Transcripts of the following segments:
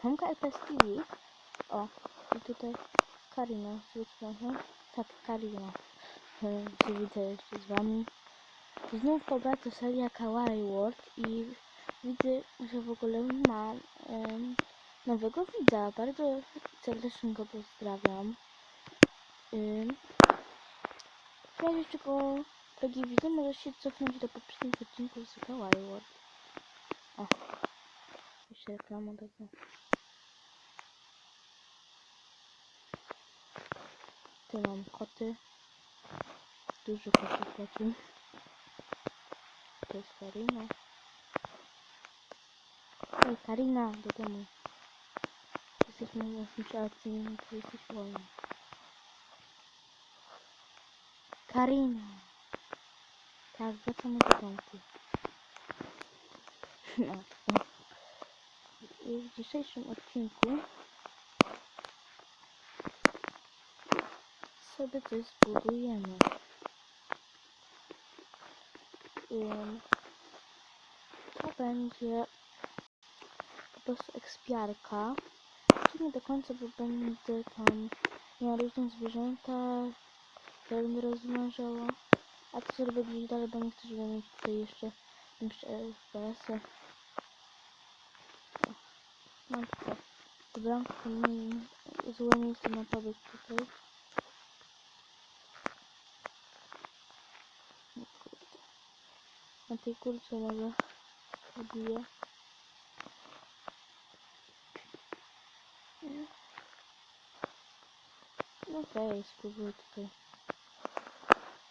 Mamka LPS. O, i tutaj Karina, zwróćmy Tak, Karina. E, Widzę jeszcze z wami. Znów powraca seria Kawaii World i widzę, że w ogóle ma em, nowego widza. Bardzo serdecznie go pozdrawiam. Ym, w razie czego, drogi widzu, możesz się cofnąć do poprzednich odcinków z Kawaii World. O, jeszcze reklama tego. Tu mam koty. Dużo kotów leci. To jest Karina. Ej, Karina, do domu. Jesteśmy w naszym teatrze, to jesteś wolna. Karina. Tak, wracamy do domku. I w dzisiejszym odcinku sobie coś zbudujemy. To będzie po prostu ekspiarka. Czy nie do końca, bo będę tam miała różne zwierzęta, które będę rozmnażała. A to zrobię gdzieś dalej, bo nie chcę, żeby mieć tutaj jeszcze większe FPS-y. Mam tylko bramkę, mm, złe miejsce na pobyt tutaj. O kurde. Na tej kurce może robię. No okej, spróbuję tutaj.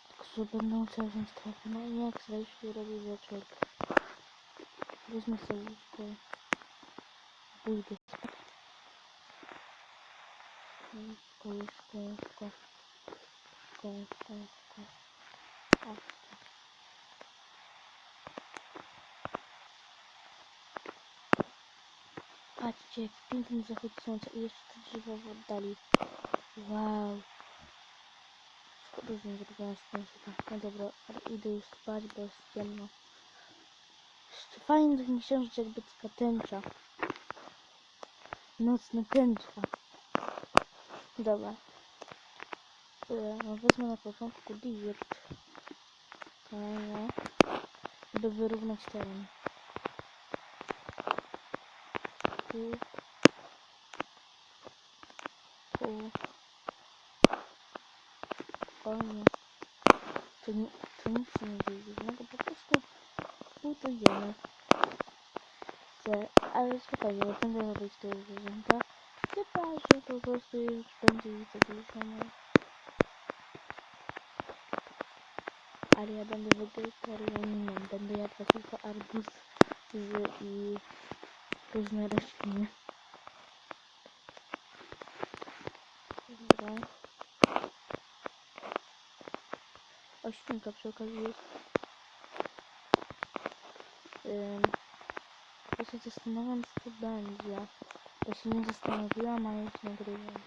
Tylko, że będę musiał wziąć trochę. No nie jak zresztą robię wieczór. Wezmę sobie łóżko. Pójdę spać. Łóżko, łóżko, łóżko. Łóżko, łóżko. Patrzcie, jak piękny zachód słońca i jeszcze te drzewa w oddali. Wow. Szkoda, że nie zrobiłam słońca. No dobra, ale idę już spać, bo jest ciemno. Jeszcze fajny taki książeczek bycka tęcza. Nocna tęcza. Dobra. No wezmę na początku dirt. Fajnie. By wyrównać teren. Tu. Tu. Spokojnie. To, nie, to nic nie dzieje dziwnego, po prostu budujemy. Chcę, ale spokojnie, nie będę robić te zwierzęta. Chyba, że po prostu już będzie ich za dużo. no. Ale ja będę wegetarianinem, będę jadła tylko arbuz i różne rośliny. Dobra. O, przy okazji jest. Ja się zastanawiam, co to będzie. Bo się nie zastanowiłam, ale już nagrywam.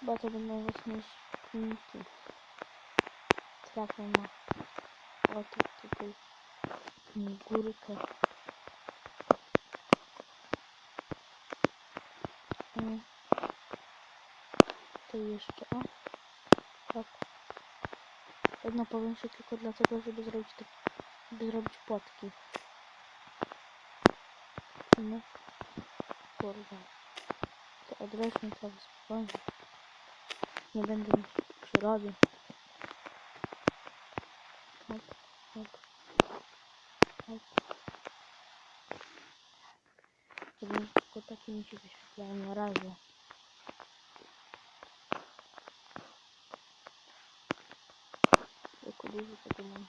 Chyba to będą właśnie świnki. Trafią na... O, tu, tutaj. mm, Górkę. Ym, To jeszcze, o. Tak. Jedno powiem się tylko dlatego, żeby zrobić te, żeby zrobić płotki. No. Kurwa. To odleżmy trochę spokojnie. Nie będę mieć przyrody. Hop, hop. Hop. Żeby tylko takie mi się wyświetlają na razie. Tylko dużo tego mam.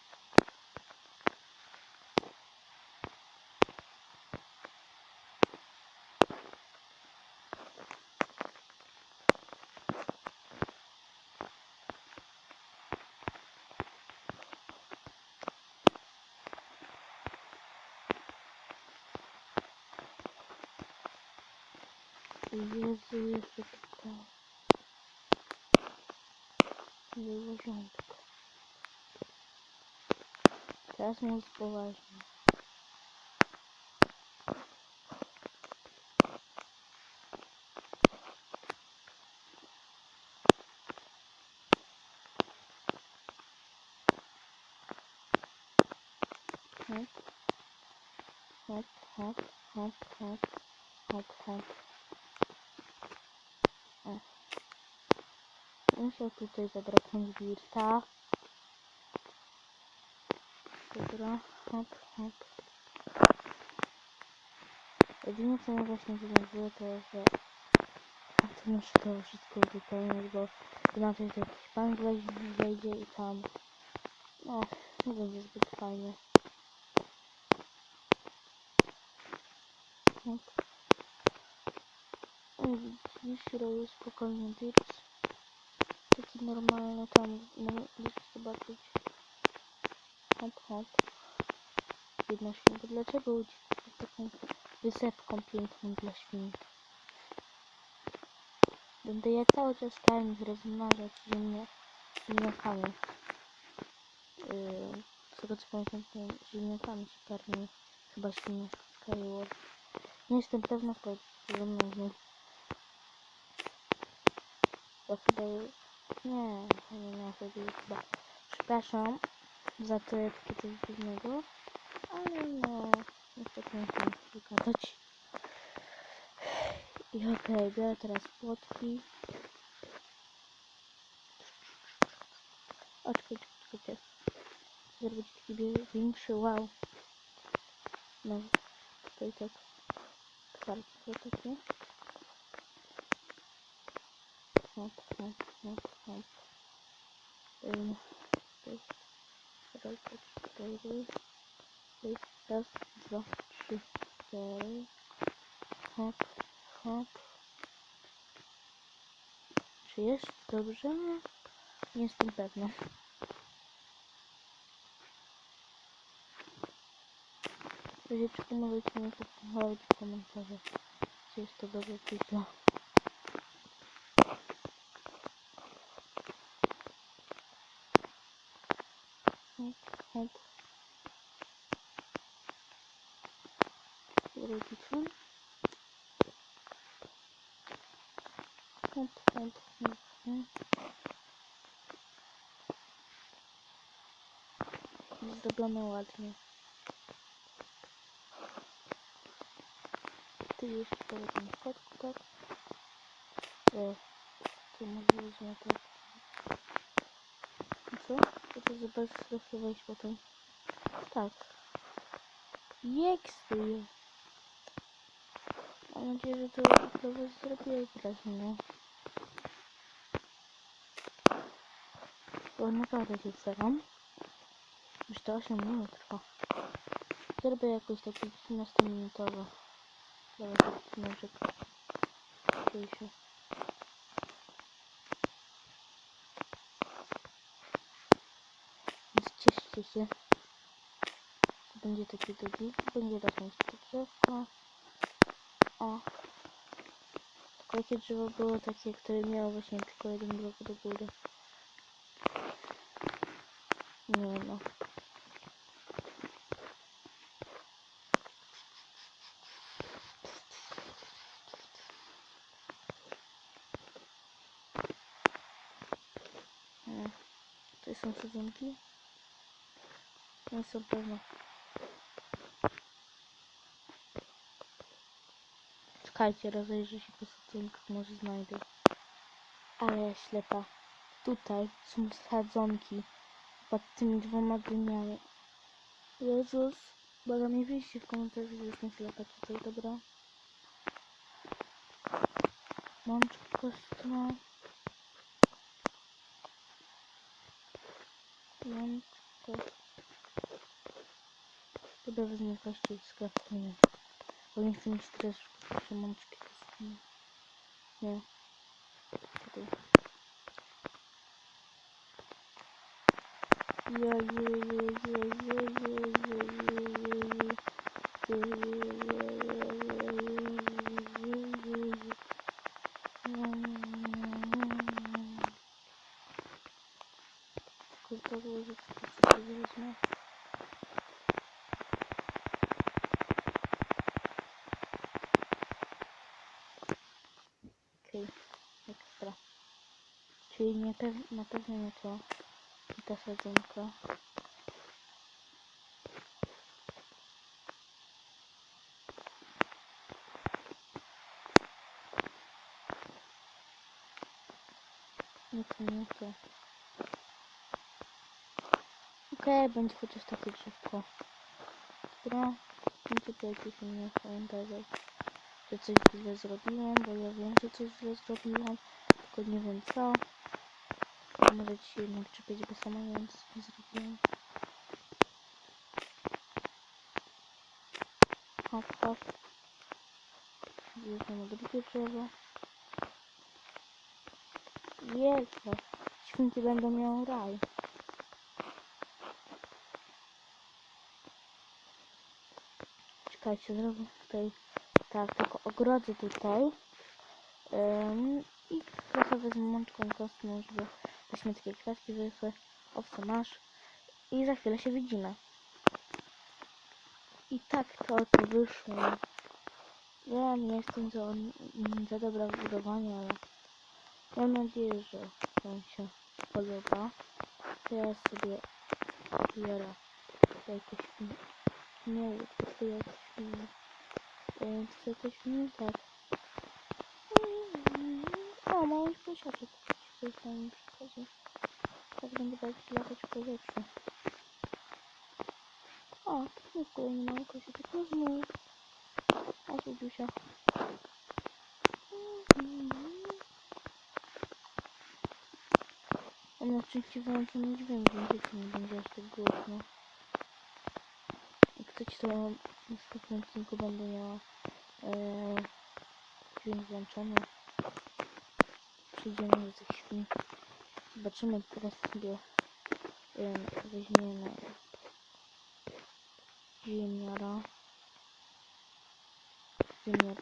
Jezu, jeszcze pytałem. Było rządko. Teraz mu poważnie. Hop, hop, hop, hop, hop, hop, hop. Musiał tutaj zabraknąć wirta. Dobra, hop, hop. Jedynie co mnie właśnie denerwuje to, że a to muszę to wszystko wypełnić, bo inaczej to jakiś weźmie, wejdzie i tam no, nie będzie zbyt fajnie. Hop. O, widzisz, robię spokojnie dips. Taki normalny tam, no, możesz zobaczyć. Hop, hop. Jedna świnka. Dlaczego uciekł z taką wysepką piękną dla świn? Będę ja cały czas karmić, rozmnażać ziemnie, ziemniakami. Yy, z tego co pamiętam, to ziemniakami się karmi. Chyba świnie Skyward. Nie jestem pewna, podobno z nich. To chyba... Nie, nie miałam wtedy chyba. Przepraszam za takie coś dziwnego, ale no, niestety nie chcę wygadać. I okej, biorę teraz płotki. O, czekaj, czekaj, czekaj. Zrobić taki większy wow. No, tutaj tak. Twarde takie. Hop, hop, hop, hop. Ym, tutaj. Czekaj. Tutaj. Raz, dwa, trzy, cztery. Hop, hop. Czy jest dobrze? Nie jestem pewna. Jeżeli możecie mi pochwalić w komentarzach, czy jest to dobrze, czy źle. Hop, hop. Rodziczem. Hop, hop, hop, hop. Zrobione ładnie. Ty sobie tam schodku, tak? E, tu może tak. I co? To to zobacz, wejść potem. Tak. Jeksy. Mam nadzieję, że to to was zrobię wyraźnie, no. Bo naprawdę się staram. Страшно мультика. Треба якось такі 15 мінутово. Давайте ножик. Що ще? Зчистите. Бандиты какие-то бандитов не спецовка. О. Такой кит живо было, такие, которые меня вообще обычно такой один блок были. Не, ну. Sadzonki? Nie są pewne. Czekajcie, rozejrzę się po sadzonkach, może znajdę. Ale ja ślepa. Tutaj są sadzonki pod tymi dwoma dyniami. Jezus, błagam nie wyjście w komentarzu, że jestem ślepa tutaj, dobra? Mączka. Chyba Ланка. Куда вы не пошли с картины? У них там стресс, что мамочки костюмы. Не. Я, я, я, я, я, я. lepiej. Ekstra. Czyli nie pew na pewno nie to. I to sadzonko. Nie to, nie to. Okej, okay, będzie chociaż takie drzewko. Dobra, będzie to jakieś inne komentarze że coś źle zrobiłam, bo ja wiem, że coś źle zrobiłam, tylko nie wiem co. Może ci się jednak czepiać, bo sama nie wiem, co nie zrobiłam. Hop, hop. Na drugie drzewo. Wielkie. Świnki będą miały raj. Czekajcie, zrobię tutaj tak, tylko ogrodzę tutaj. Ym, I trochę wezmę mączką kostną, żeby weźmy takie kwiatki wyrosły. Owce masz. I za chwilę się widzimy. I tak to oto wyszło. Ja nie jestem za, za dobra w budowaniu, ale mam nadzieję, że Wam się podoba. Teraz sobie biorę jakieś to jakieś Więc coś mi tak. O, mały posiadek. Coś tam mi przychodzi. Tak będę bardziej latać w powietrzu. O, tu jest kolejny mały kosiaczek. No znów. O, tu Dziusia. Ona oczywiście wyłączony dźwięk, więc nie będzie aż tak głośno. Chcecie, to w następnym odcinku będę miała e, dźwięk włączony. Przejdziemy do tych świn. Zobaczymy, teraz sobie e, weźmiemy ziemiara. Ziemiar.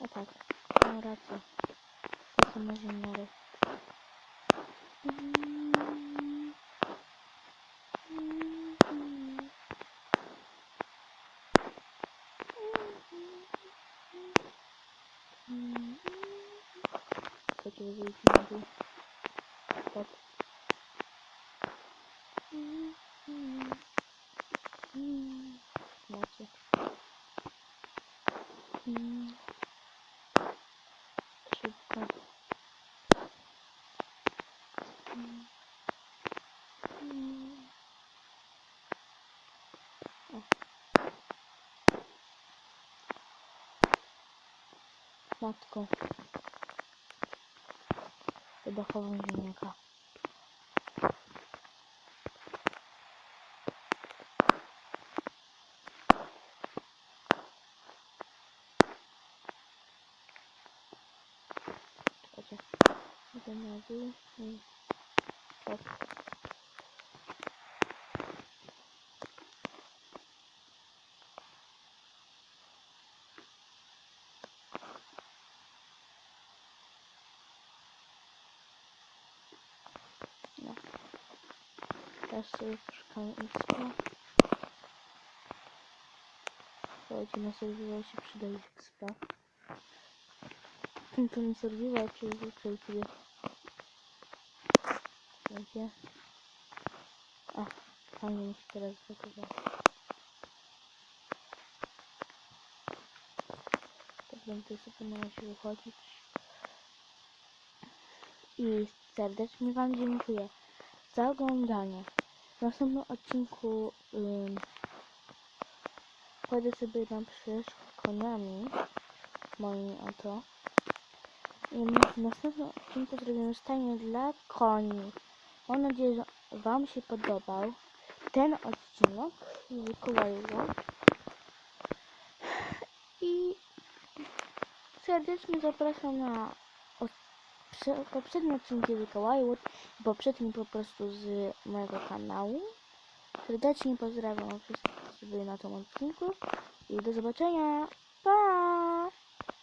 O tak, mam rację. To są na ziemiary. Mm. Słuchajcie, wyjść na dół. Tak. Mm, mm, mm. Macie. Mm. Szybko. Mm. Mm. O. Matko. Chyba chowam ziemniaka. Czekajcie. Idę na dół i... Hop. No. Sobie poszukamy expa. Słuchajcie, na survival się przydaje expa. Ten to nie survival, czyli zwykle sobie... Słuchajcie. A, fajnie mi się teraz zachowa. Tak będę sobie na razie wychodzić. I serdecznie Wam dziękuję za oglądanie. W następnym odcinku ym, pójdę sobie na przyszł koniami moimi oto. I w następnym odcinku zrobimy stajnię dla koni. Mam nadzieję, że Wam się podobał ten odcinek z Mikołajowo. I serdecznie zapraszam na od- prze- poprzednie odcinki Mikołajów i poprzedni po prostu z mojego kanału. Serdecznie pozdrawiam wszystkich, którzy byli na tym odcinku i do zobaczenia